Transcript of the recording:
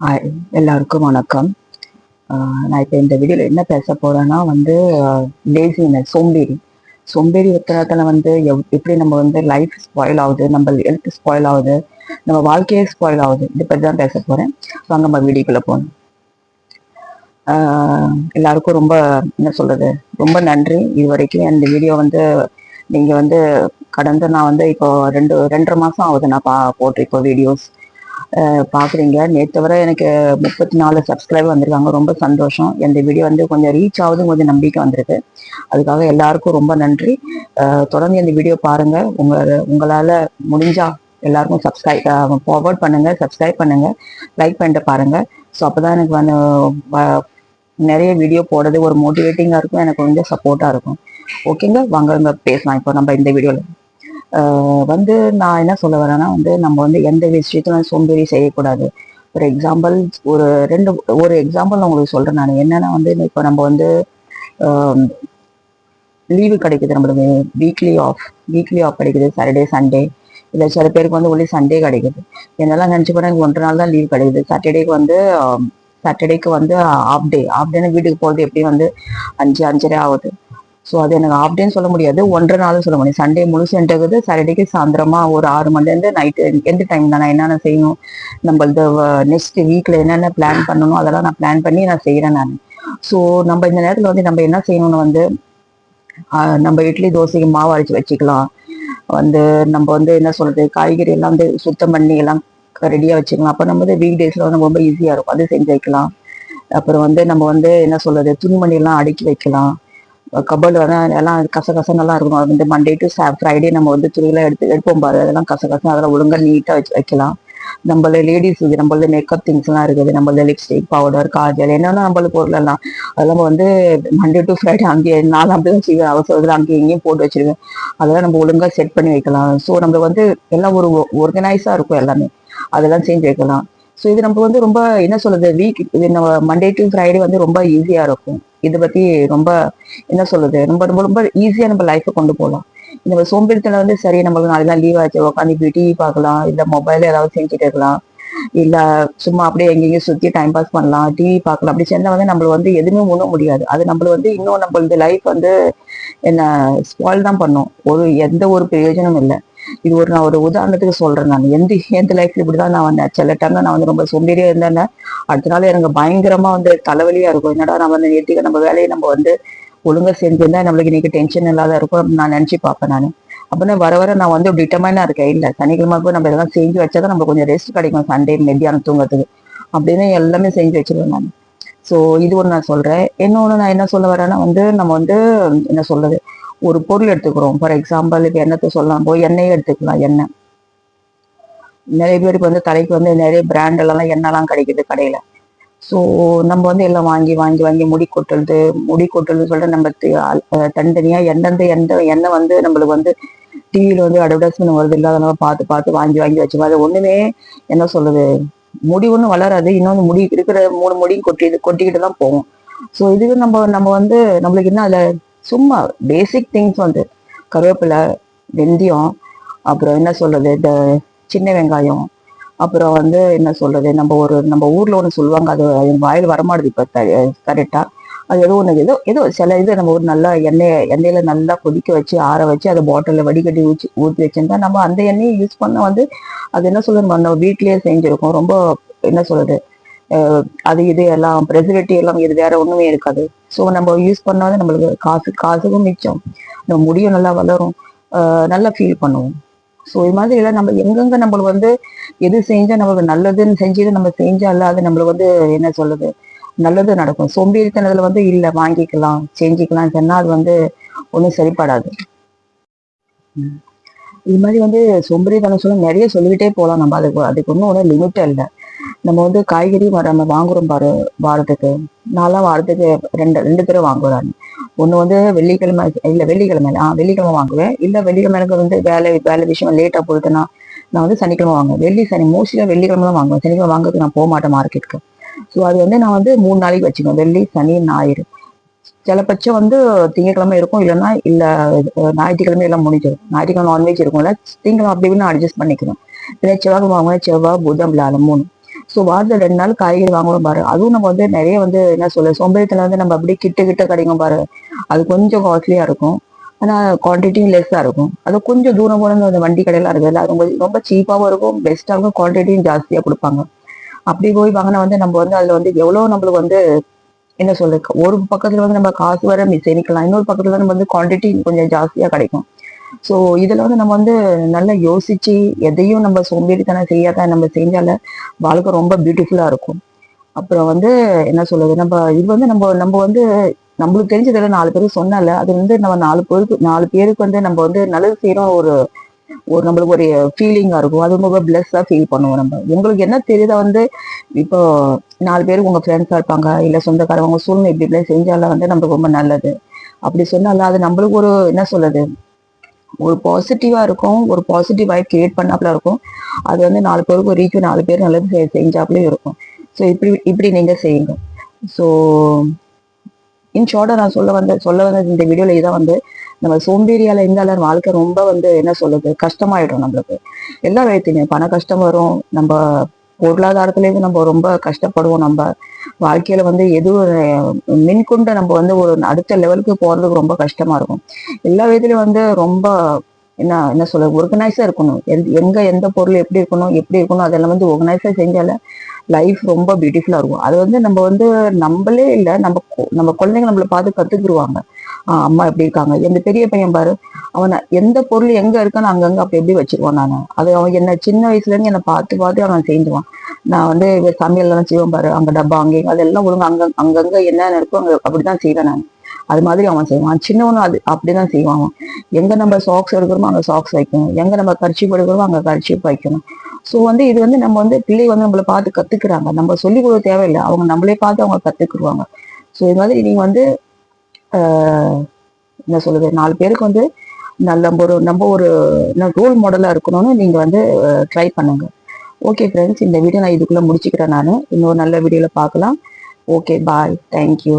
Hi எல்லாருக்கும் வணக்கம். நான் இப்போ இந்த வீடியோவில் என்ன பேச போகிறேன்னா வந்து லேசினஸ் சோம்பேறி. சோம்பேறி உத்தரத்தில் வந்து எவ் எப்படி நம்ம வந்து லைஃப் ஸ்பாயில் ஆகுது நம்ம ஹெல்த் ஸ்பாயில் ஆகுது நம்ம வாழ்க்கையே ஸ்பாயில் ஆகுது இதை பற்றி தான் பேச போகிறேன் வாங்க நம்ம வீடியோக்குள்ளே போகணும் எல்லாருக்கும் ரொம்ப என்ன சொல்கிறது ரொம்ப நன்றி. இது வரைக்கும் இந்த வீடியோ வந்து நீங்கள் வந்து கடந்து நான் வந்து இப்போ ரெண்டு ரெண்டரை மாதம் ஆகுது நான் பா போட்டிருக்கோம் வீடியோஸ் பார்க்குறீங்க நேற்று வர எனக்கு முப்பத்தி நாலு சப்ஸ்கிரைபர் வந்திருக்காங்க. ரொம்ப சந்தோஷம். இந்த வீடியோ வந்து கொஞ்சம் ரீச் ஆகுது கொஞ்சம் நம்பிக்கை வந்திருக்கு. அதுக்காக எல்லாருக்கும் ரொம்ப நன்றி. தொடர்ந்து இந்த வீடியோ பாருங்கள் உங்கள் உங்களால் முடிஞ்சா எல்லாருக்கும் சப்ஸ்கிரைப் ஃபார்வர்ட் பண்ணுங்கள் சப்ஸ்கிரைப் பண்ணுங்கள் லைக் பண்ணிட்டு பாருங்கள் ஸோ அப்போ தான் எனக்கு வந்து நிறைய வீடியோ போடுறது ஒரு மோட்டிவேட்டிங்காக இருக்கும். எனக்கு கொஞ்சம் சப்போர்ட்டாக இருக்கும். ஓகேங்க வாங்க பேசலாம். இப்போ நம்ம இந்த வீடியோவில் வந்து நான் என்ன சொல்ல வரேன்னா வந்து நம்ம வந்து எந்த விஷயத்தையும் சோம்பேறி செய்யக்கூடாது. ஒரு எக்ஸாம்பிள் ஒரு ரெண்டு ஒரு எக்ஸாம்பிள் நான் உங்களுக்கு சொல்கிறேன் நான். என்னன்னா வந்து இப்போ நம்ம வந்து லீவு கிடைக்குது நம்மளுக்கு. வீக்லி ஆஃப் வீக்லி ஆஃப் கிடைக்குது. சாட்டர்டே சண்டே இல்லை சில பேருக்கு வந்து ஒன்லி சண்டே கிடைக்குது. என்னெல்லாம் நினச்சி போனால் எனக்கு ஒன்றரை நாள் தான் லீவ் கிடைக்குது. சாட்டர்டேக்கு வந்து சாட்டர்டேக்கு வந்து ஆஃப் டே ஆஃப் டேன்னு வீட்டுக்கு போகிறது எப்படி வந்து அஞ்சு அஞ்சரை ஆகுது. ஸோ அது எனக்கு ஆஃப் டேன்னு சொல்ல முடியாது. ஒன்றரை நாளும் சொல்ல முடியும் சண்டே முழுசு இருக்குது சாட்டர்டேக்கு சாயந்தரமா ஒரு ஆறு மணிலேருந்து நைட்டு எந்த டைம் தான் நான் என்னென்ன செய்யணும் நம்மளது நெக்ஸ்ட் வீக்கில் என்னென்ன பிளான் பண்ணணும் அதெல்லாம் நான் பிளான் பண்ணி நான் செய்கிறேன் நான். ஸோ நம்ம இந்த நேரத்தில் வந்து நம்ம என்ன செய்யணும்னு வந்து நம்ம இட்லி தோசைக்கு மாவு அரைச்சி வச்சுக்கலாம். வந்து நம்ம வந்து என்ன சொல்றது காய்கறி எல்லாம் வந்து சுத்தம் பண்ணி எல்லாம் ரெடியாக வச்சுக்கலாம். அப்போ நம்ம வந்து வீக் டேஸில் வந்து ரொம்ப ஈஸியாக இருக்கும். அது செஞ்சு வைக்கலாம். அப்புறம் வந்து நம்ம வந்து என்ன சொல்றது துணிமணி எல்லாம் அடுக்கி வைக்கலாம். கபோர்டு வந்து எல்லாம் கசகசம் நல்லா இருக்கும். அது வந்து மண்டே டு ஃப்ரைடே நம்ம வந்து துணியெல்லாம் எடுத்து எடுப்போம் பாரு. அதெல்லாம் கசகசம் அதெல்லாம் ஒழுங்கா நீட்டாக வச்சு வைக்கலாம். நம்மள லேடிஸ் இது நம்மளது மேக்கப் திங்ஸ்லாம் இருக்குது. நம்மளது லிப்ஸ்டிக் பவுடர் காஜல் என்னென்ன நம்மளுக்கு பொருள் எல்லாம். அதெல்லாம் வந்து மண்டே டு ஃப்ரைடே அங்கேயே அப்படி தான் செய்வேன் அவசரத்தில் அங்கேயும் இங்கேயும் போட்டு வச்சிருவேன் அதெல்லாம் நம்ம ஒழுங்கா செட் பண்ணி வைக்கலாம். ஸோ நம்ம வந்து எல்லாம் ஒரு ஆர்கனைஸாக இருக்கும் எல்லாமே. அதெல்லாம் செஞ்சு வைக்கலாம். ஸோ இது நம்ம வந்து ரொம்ப என்ன சொல்றது வீக் இது நம்ம மண்டே டு ஃப்ரைடே வந்து ரொம்ப ஈஸியாக இருக்கும். இதை பத்தி ரொம்ப என்ன சொல்றது ரொம்ப ரொம்ப ரொம்ப ஈஸியாக நம்ம லைஃப்பை கொண்டு போகலாம் நம்ம சோம்பேறித்தனம் வந்து சரி நம்மளுக்கு நாளைக்கு லீவ் ஆச்சு உட்காந்து இப்படி டிவி பார்க்கலாம் இல்லை மொபைல் ஏதாவது செஞ்சுட்டு இருக்கலாம் இல்லை சும்மா அப்படியே எங்கேயும் சுற்றி டைம் பாஸ் பண்ணலாம் டிவி பார்க்கலாம். அப்படி சேர்ந்தா வந்து நம்மளுக்கு வந்து எதுவுமே உணர முடியாது. அது நம்மளுக்கு வந்து இன்னும் நம்மளது லைஃப் வந்து என்ன ஸ்பாயில் தான் பண்ணும். ஒரு எந்த ஒரு பிரயோஜனமும் இல்லை. இது ஒரு நான் ஒரு உதாரணத்துக்கு சொல்றேன் நான். எந்த எந்த லைஃப்ல இப்படிதான் நான் வந்தேன். சில டைம்ல நான் வந்து ரொம்ப சோம்பேறியா இருந்தேன்னா அடுத்த நாள் எனக்கு பயங்கரமா வந்து தலைவலியா இருக்கும். என்னடா நம்ம வந்து நேற்றுக்கு நம்ம வேலையை நம்ம வந்து ஒழுங்கா செஞ்சிருந்தா நம்மளுக்கு இன்னைக்கு டென்ஷன் இல்லாத இருக்கும் நான் நினைச்சு பார்ப்பேன் நான். அப்படின்னா வர வர நான் வந்து டிட்டர்மைனா இருக்கேன். இல்லை சனிக்கிழமை போய் நம்ம இதெல்லாம் செஞ்சு வச்சாதான் நம்ம கொஞ்சம் ரெஸ்ட் கிடைக்கும். சண்டே மத்தியானம் தூங்கறதுக்கு. அப்படின்னு எல்லாமே செஞ்சு வச்சிருவேன் நான். ஸோ இது ஒன்று நான் சொல்றேன். இன்னொன்று நான் என்ன சொல்ல வரேன்னா வந்து நம்ம வந்து என்ன சொல்றது? ஒரு பொருள் எடுத்துக்கிறோம். ஃபார் எக்ஸாம்பிள் இப்போ எண்ணத்தை சொல்லலாம்? போய் எண்ணெயே எடுத்துக்கலாம் எண்ணெய். நிறைய பேருக்கு வந்து தலைக்கு வந்து நிறைய பிராண்டெல்லாம் எண்ணெய்லாம் கிடைக்குது கடையில். ஸோ நம்ம வந்து எல்லாம் வாங்கி வாங்கி வாங்கி முடி கொட்டுறது முடி கொட்டுறது சொல்லிட்டு நம்ம தனித்தனியாக அல்- எந்தெந்த எந்த எண்ணெய் வந்து நம்மளுக்கு வந்து டிவியில் வந்து அட்வர்டைஸ்மெண்ட் வருது. இல்லாதனால பார்த்து பார்த்து வாங்கி வாங்கி வச்சுக்கோ அது ஒன்றுமே என்ன சொல்லுது முடி ஒன்றும் வளராது. இன்னொன்று முடி இருக்கிற மூணு முடியும் கொட்டி கொட்டிக்கிட்டு தான் போகும். ஸோ இதுக்கு நம்ம நம்ம வந்து நம்மளுக்கு என்ன அதில் சும்மா பேசிக் திங்ஸ் வந்து கருவேப்பிலை வெந்தயம் அப்புறம் என்ன சொல்கிறது இந்த சின்ன வெங்காயம் அப்புறம் வந்து என்ன சொல்கிறது நம்ம ஒரு நம்ம ஊரில் ஒன்று சொல்லுவாங்க அது என் வாயில் வரமாடுது இப்போ கரெக்டாக அது ஏதோ ஒன்று ஏதோ ஏதோ சில இது நம்ம ஒரு நல்லா எண்ணெய் எண்ணெயில் நல்லா கொதிக்க வச்சு ஆற வச்சு அதை பாட்டிலில் வடிகட்டி ஊற்றி ஊற்றி வச்சுருந்தா நம்ம அந்த எண்ணெயை யூஸ் பண்ண வந்து அது என்ன சொல்கிறது நம்ம வீட்லேயே செஞ்சுருக்கோம். ரொம்ப என்ன சொல்கிறது அது இது எல்லாம் ப்ரெசர்வேட்டிவ் எல்லாம் இது வேற ஒண்ணுமே இருக்காது. ஸோ நம்ம யூஸ் பண்ணாத நம்மளுக்கு காசு காசுக்கும் மிச்சம். நம்ம முடியும் நல்லா வளரும். நல்லா ஃபீல் பண்ணுவோம். ஸோ இது மாதிரி எல்லாம் நம்ம எங்கெங்க நம்மளுக்கு வந்து எது செஞ்சா நம்மளுக்கு நல்லதுன்னு செஞ்சது நம்ம செஞ்சால அது நம்மளுக்கு வந்து என்ன சொல்றது? நல்லது நடக்கும். சோம்பேறித்தனத்துல வந்து இல்ல வாங்கிக்கலாம் செஞ்சுக்கலாம் சொன்னா அது வந்து ஒன்றும் சரிப்படாது. ம். இது மாதிரி வந்து சோம்பேறித்தனம் சொல்ல நிறைய சொல்லிக்கிட்டே போகலாம் நம்ம. அதுக்கு அதுக்கு ஒன்றும் ஒன்றும் லிமிட்டே இல்லை. நம்ம வந்து காய்கறி நம்ம வாங்குறோம் பாரு வாரத்துக்கு. நான்லாம் வாரத்துக்கு ரெண்டு ரெண்டு தடவை வாங்குவேன் ஒன்று வந்து வெள்ளிக்கிழமை இல்லை வெள்ளிக்கிழமை ஆ வெள்ளிக்கிழமை வாங்குவேன். இல்லை வெள்ளிக்கிழமை எனக்கு வந்து வேலை வேலை விஷயம் லேட்டாக போயிட்டுன்னா நான் வந்து சனிக்கிழமை வாங்குவேன். வெள்ளி சனி மோஸ்ட்லியாக வெள்ளிக்கிழமை தான் வாங்குவேன். சனிக்கிழமை வாங்குறதுக்கு நான் போக மாட்டேன் மார்க்கெட்டுக்கு ஸோ அது வந்து நான் வந்து மூணு நாளைக்கு வச்சுக்குவேன். வெள்ளி சனி ஞாயிறு. சிலபட்சம் வந்து திங்கக்கிழமை இருக்கும் இல்லைன்னா இல்லை ஞாயிற்றுக்கிழமை எல்லாம் முடிஞ்சிடும். ஞாயிற்றுக்கிழமை நான்வெஜ் இருக்கும்ல திங்கக்கிழமை அப்படி நான் அட்ஜஸ்ட் பண்ணிக்கிறேன் இல்லை வாங்குவேன். செவ்வாய் புதன் வியாழன் மூணு. ஸோ வாரத்தில் ரெண்டு நாள் காய்கறி வாங்கணும் பாரு. அதுவும் நம்ம வந்து நிறைய வந்து என்ன சொல்ல சோம்பேறித்தனம் வந்து நம்ம அப்படியே கிட்ட கிட்ட கிடைக்கும் பாரு. அது கொஞ்சம் காஸ்ட்லியாக இருக்கும். ஆனால் குவான்டிட்டியும் லெஸ்ஸாக இருக்கும். அது கொஞ்சம் தூரம் போன அந்த வண்டி கடையெல்லாம் இருக்குதுல்ல அது ரொம்ப ரொம்ப சீப்பாகவும் இருக்கும். பெஸ்ட்டாக இருக்கும். குவான்டிட்டியும் ஜாஸ்தியாக கொடுப்பாங்க. அப்படி போய் வாங்கினா வந்து நம்ம வந்து அதில் வந்து எவ்வளோ நம்மளுக்கு வந்து என்ன சொல்றது ஒரு பக்கத்துல வந்து நம்ம காசு வர சேமிக்கலாம். இன்னொரு பக்கத்துல நம்ம வந்து குவான்டிட்டி கொஞ்சம் ஜாஸ்தியா கிடைக்கும். ஸோ இதுல வந்து நம்ம வந்து நல்லா யோசிச்சு எதையும் நம்ம சோம்பேறித்தனம் செய்யாத நம்ம செஞ்சால வாழ்க்கை ரொம்ப பியூட்டிஃபுல்லா இருக்கும். அப்புறம் வந்து என்ன சொல்றது? நம்ம இது வந்து நம்ம நம்ம வந்து நம்மளுக்கு தெரிஞ்சதில் நாலு பேருக்கு சொன்னால அது வந்து நம்ம நாலு பேருக்கு நாலு பேருக்கு வந்து நம்ம வந்து நல்லது செய்யறோம் ஒரு ஒரு நம்மளுக்கு ஒரு ஃபீலிங்கா இருக்கும். அது ரொம்ப பிளஸ்ஸாக ஃபீல் பண்ணுவோம் நம்ம. உங்களுக்கு என்ன தெரியுதா வந்து இப்போ நாலு பேர் உங்க ஃப்ரெண்ட்ஸாக இருப்பாங்க இல்ல சொந்தக்காரவங்க சூழ்நிலை இப்படி இப்படி செஞ்சாலும் வந்து நம்மளுக்கு ரொம்ப நல்லது. அப்படி சொன்னால அது நம்மளுக்கு ஒரு என்ன சொல்றது? ஒரு பாசிட்டிவா இருக்கும் ஒரு பாசிட்டிவ் வைப் கிரியேட் பண்ணாப்புல இருக்கும். அது வந்து நாலு பேருக்கு ரீச் நாலு பேர் நல்லது செ- இருக்கும். ஸோ இப்படி இப்படி நீங்க செய்யுங்க. ஸோ இன் நான் சொல்ல வந்த சொல்ல வந்த இந்த வீடியோல இதான் வந்து நம்ம சோம்பேறியால இருந்தாலும் வாழ்க்கை ரொம்ப வந்து என்ன சொல்றது கஷ்டமாயிடும் நம்மளுக்கு. எல்லா விதத்துலையும் பண கஷ்டம் வரும் நம்ம பொருளாதாரத்துலேயும் நம்ம ரொம்ப கஷ்டப்படுவோம். நம்ம வாழ்க்கையில வந்து எதுவும் மின்கொண்டு நம்ம வந்து ஒரு அடுத்த லெவலுக்கு போறதுக்கு ரொம்ப கஷ்டமா இருக்கும். எல்லா விதத்துலயும் வந்து ரொம்ப என்ன என்ன சொல்ல ஒர்கனைஸா இருக்கணும். எங்க எந்த பொருள் எப்படி இருக்கணும் எப்படி இருக்கணும் அதெல்லாம் வந்து ஒர்கனைஸா செஞ்சால லைஃப் ரொம்ப பியூட்டிஃபுல்லா இருக்கும். அது வந்து நம்ம வந்து நம்மளே இல்லை நம்ம நம்ம குழந்தைங்க நம்மளை பார்த்து கத்துக்குருவாங்க. ஆஹ் அம்மா எப்படி இருக்காங்க? எந்த பெரிய பையன் பாரு அவனை எந்த பொருள் எங்க இருக்கான்னு அங்கங்க அப்படி எப்படி வச்சுக்குவான் நான்? அது அவன் என்ன சின்ன வயசுல இருந்து என்னை பார்த்து பார்த்து அவன் செஞ்சுவான். நான் வந்து சமையல் எல்லாம் செய்வேன் பாரு அங்க டப்பா அங்கே அதெல்லாம் ஒழுங்கு அங்க அங்கங்க என்னென்ன இருக்கோ அங்க அப்படிதான் செய்வேன் நான். அது மாதிரி அவன் செய்வான். சின்னவனும் அது அப்படிதான் செய்வான் அவன். எங்க நம்ம சாக்ஸ் எடுக்கிறோமோ அங்க சாக்ஸ் வைக்கணும். எங்க நம்ம கர்ச்சிப் எடுக்கிறோமோ அங்க கர்ச்சீப் வைக்கணும். ஸோ வந்து இது வந்து நம்ம வந்து பிள்ளை வந்து நம்மளை பார்த்து கத்துக்கிறாங்க. நம்ம சொல்லிக் கொடுக்க தேவையில்லை. அவங்க நம்மளே பார்த்து அவங்க கத்துக்குருவாங்க ஸோ இது மாதிரி நீங்க வந்து என்ன சொல்லுது நாலு பேருக்கு வந்து நல்ல ஒரு நம்ம ஒரு ரோல் மாடலாக இருக்கணும்னு நீங்கள் வந்து ட்ரை பண்ணுங்க. ஓகே ஃப்ரெண்ட்ஸ் இந்த வீடியோ நான் இதுக்குள்ளே முடிச்சுக்கிறேன் நான். இன்னொரு நல்ல வீடியோவில் பார்க்கலாம். Okay bye thank you